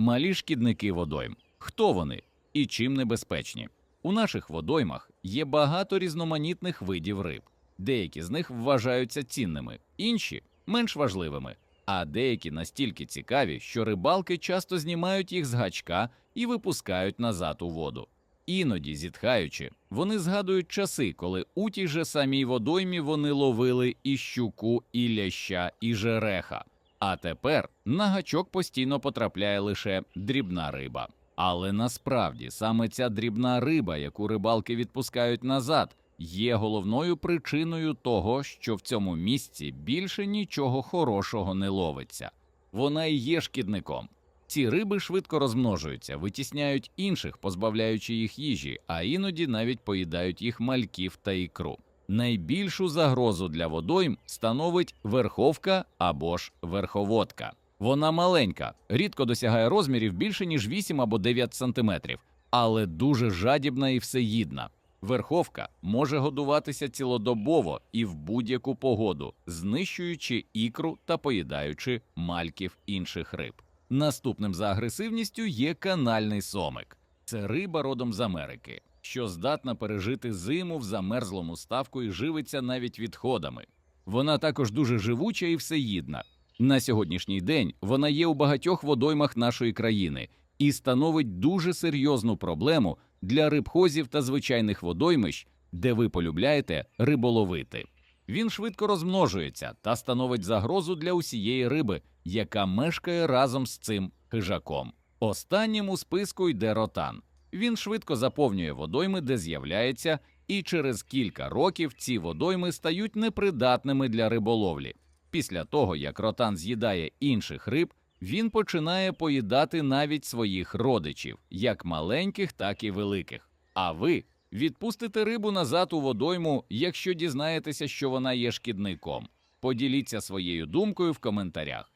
Малі шкідники водойм. Хто вони і чим небезпечні? У наших водоймах є багато різноманітних видів риб. Деякі з них вважаються цінними, інші менш важливими, а деякі настільки цікаві, що рибалки часто знімають їх з гачка і випускають назад у воду. Іноді, зітхаючи, вони згадують часи, коли у тій же самій водоймі вони ловили і щуку, і ляща, і жереха. А тепер на гачок постійно потрапляє лише дрібна риба. Але насправді саме ця дрібна риба, яку рибалки відпускають назад, є головною причиною того, що в цьому місці більше нічого хорошого не ловиться. Вона і є шкідником. Ці риби швидко розмножуються, витісняють інших, позбавляючи їх їжі, а іноді навіть поїдають їх мальків та ікру. Найбільшу загрозу для водойм становить верховка або ж верховодка. Вона маленька, рідко досягає розмірів більше ніж 8 або 9 сантиметрів, але дуже жадібна і всеїдна. Верховка може годуватися цілодобово і в будь-яку погоду, знищуючи ікру та поїдаючи мальків інших риб. Наступним за агресивністю є канальний сомик. Це риба родом з Америки, що здатна пережити зиму в замерзлому ставку і живиться навіть відходами. Вона також дуже живуча і всеїдна. На сьогоднішній день вона є у багатьох водоймах нашої країни і становить дуже серйозну проблему для рибхозів та звичайних водоймищ, де ви полюбляєте риболовити. Він швидко розмножується та становить загрозу для усієї риби, яка мешкає разом з цим хижаком. Останнім у списку йде ротан. Він швидко заповнює водойми, де з'являється, і через кілька років ці водойми стають непридатними для риболовлі. Після того, як ротан з'їдає інших риб, він починає поїдати навіть своїх родичів, як маленьких, так і великих. А ви відпустите рибу назад у водойму, якщо дізнаєтеся, що вона є шкідником. Поділіться своєю думкою в коментарях.